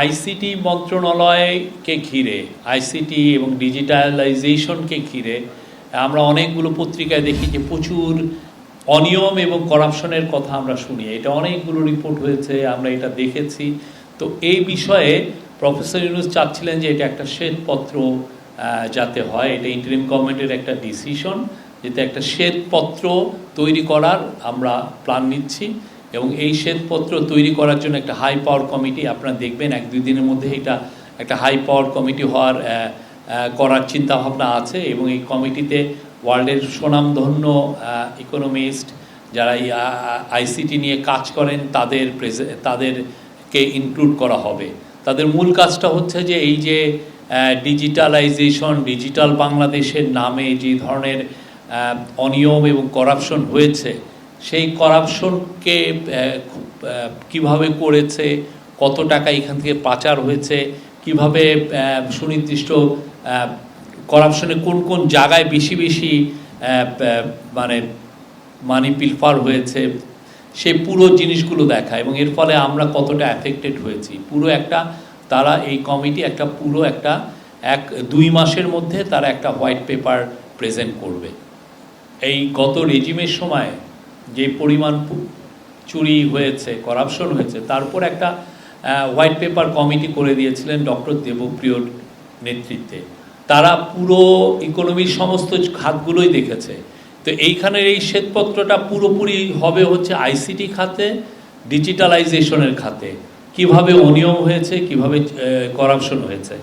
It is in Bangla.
আইসিটি মন্ত্রণালয়কে ঘিরে, আইসিটি এবং ডিজিটালাইজেশনকে ঘিরে, আমরা অনেকগুলো পত্রিকায় দেখি যে প্রচুর অনিয়ম এবং করাপশনের কথা আমরা শুনি। এটা অনেকগুলো রিপোর্ট হয়েছে, আমরা এটা দেখেছি। তো এই বিষয়ে প্রফেসর ইউনুস চাচ্ছিলেন যে এটা একটা শ্বেতপত্র যাতে হয়। এটা ইন্টারিম গভর্নমেন্টের একটা ডিসিশন যাতে একটা শ্বেতপত্র তৈরি করার আমরা প্ল্যান নিচ্ছি। এবং এই শ্বেতপত্র তৈরি করার জন্য একটা হাই পাওয়ার কমিটি আপনারা দেখবেন এক দুই দিনের মধ্যে এটা একটা হাই পাওয়ার কমিটি হওয়ার করার চিন্তাভাবনা আছে এবং এই কমিটিতে ওয়ার্ল্ডের সুনামধন্য ইকোনমিস্ট যারা এই আইসিটি নিয়ে কাজ করেন, তাদের তাদেরকে ইনক্লুড করা হবে। তাদের মূল কাজটা হচ্ছে যে এই যে ডিজিটালাইজেশন ডিজিটাল বাংলাদেশের নামে যে ধরনের অনিয়ম এবং করাপশন হয়েছে সেই করাপশনকে কীভাবে করেছে, কত টাকা এখান থেকে পাচার হয়েছে, কীভাবে সুনির্দিষ্ট করাপশনে কোন কোন জায়গায় বেশি বেশি মানে মানি পিলফার হয়েছে, সে পুরো জিনিসগুলো দেখা এবং এর ফলে আমরা কতটা অ্যাফেক্টেড হয়েছি। পুরো একটা, তারা এই কমিটি একটা পুরো একটা, এক, দুই মাসের মধ্যে তারা একটা হোয়াইট পেপার প্রেজেন্ট করবে। এই গত রেজিমের সময় যে পরিমাণ চুরি হয়েছে করাপশন হয়েছে, তারপর একটা হোয়াইট পেপার কমিটি করে দিয়েছিলেন ডক্টর দেবপ্রিয়র নেতৃত্বে। তারা পুরো ইকোনমির সমস্ত খাতগুলোই দেখেছে। তো এইখানের এই শ্বেতপত্রটা পুরোপুরি হবে হচ্ছে আইসিটি খাতে ডিজিটালাইজেশনের খাতে। কীভাবে অনিয়ম হয়েছে, কীভাবে করাপশন হয়েছে।